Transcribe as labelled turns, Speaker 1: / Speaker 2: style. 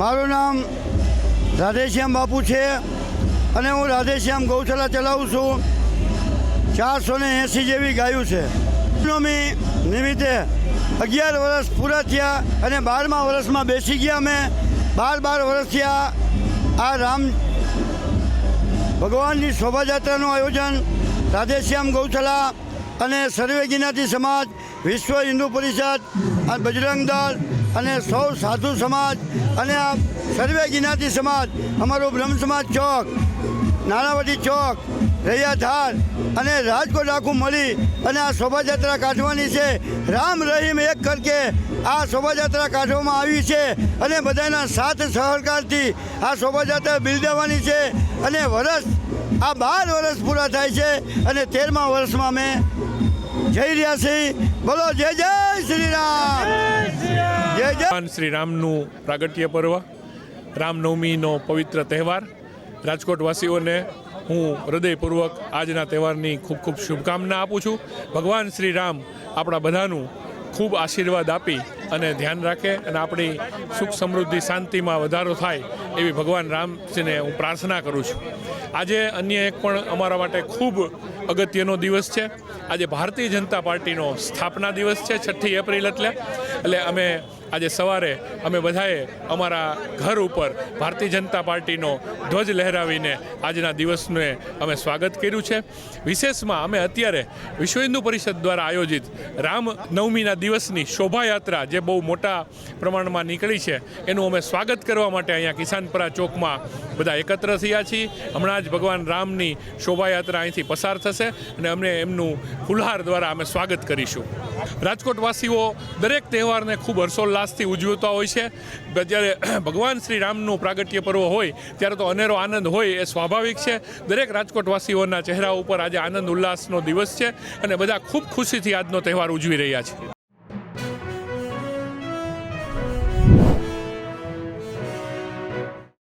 Speaker 1: મારું નામ રાધેશ્યામ બાપુ છે અને હું રાધેશ્યામ ગૌશાળા ચલાવું છું. ચારસો ને એંસી જેવી ગાયું છે. નવમી નિમિત્તે અગિયાર વર્ષ પૂરા થયા અને બારમા વર્ષમાં બેસી ગયા અમે. બાર બાર વર્ષ થયા આ રામ ભગવાનની શોભાયાત્રાનું આયોજન રાધેશ્યામ ગૌશાળા અને સર્વે જ્ઞાતિ સમાજ વિશ્વ હિન્દુ પરિષદ બજરંગ દળ અને સૌ સાધુ સમાજ અને આ સર્વે જ્ઞાતિ સમાજ, અમારો બ્રહ્મ સમાજ ચોક, નાણાવટી ચોક રૈયાધાર અને રાજકોટ આખું મળી અને આ શોભાયાત્રા કાઢવાની છે. રામ રહીમ એક કરકે આ શોભાયાત્રા કાઢવામાં આવી છે અને બધાના સાથ સહકારથી આ શોભાયાત્રા બિરદાવવાની છે અને વર્ષ આ બાર વર્ષ પૂરા થાય છે અને તેરમા વર્ષમાં અમે જઈ રહ્યા છીએ. બોલો જય જય શ્રી રામ. જય જય
Speaker 2: ભગવાન શ્રી રામનું પ્રાગટ્ય પર્વ રામનવમીનો પવિત્ર તહેવાર. રાજકોટવાસીઓને હું હૃદયપૂર્વક આજના તહેવારની ખૂબ ખૂબ શુભકામના આપું છું. ભગવાન શ્રી રામ આપણા બધાનું ખૂબ આશીર્વાદ આપી અને ધ્યાન રાખે અને આપણી સુખ સમૃદ્ધિ શાંતિમાં વધારો થાય એવી ભગવાન રામજીને હું પ્રાર્થના કરું છું. આજે અન્ય એક પણ અમારા માટે ખૂબ અગત્યનો દિવસ છે. આજે ભારતીય જનતા પાર્ટીનો સ્થાપના દિવસ છે, છઠ્ઠી એપ્રિલ એટલે. એટલે અમે આજે સવારે અમે બધાએ અમારા ઘર ઉપર ભારતીય જનતા પાર્ટીનો ધ્વજ લહેરાવીને આજના દિવસને અમે સ્વાગત કર્યું છે. વિશેષમાં અમે અત્યારે વિશ્વ હિન્દુ પરિષદ દ્વારા આયોજિત રામ નવમીના દિવસની શોભાયાત્રા જે બહુ મોટા પ્રમાણમાં નીકળી છે, એનું અમે સ્વાગત કરવા માટે અહીંયા કિસાનપરા ચોકમાં બધા એકત્ર થયા છીએ. હમણાં જ ભગવાન રામની શોભાયાત્રા અહીંથી પસાર થશે અને અમને એમનું ફુલહાર દ્વારા અમે સ્વાગત કરીશું. રાજકોટવાસીઓ દરેક તહેવારને ખૂબ હર્ષોલ્લાસથી ઉજવતા હોય છે. જ્યારે ભગવાન શ્રી રામનું પ્રાગટ્ય પર્વ હોય, ત્યારે તો અનેરો આનંદ હોય એ સ્વાભાવિક છે. દરેક રાજકોટવાસીઓના ચહેરા ઉપર આજે આનંદ ઉલ્લાસનો દિવસ છે અને બધા ખૂબ ખુશીથી આજનો તહેવાર ઉજવી રહ્યા છે.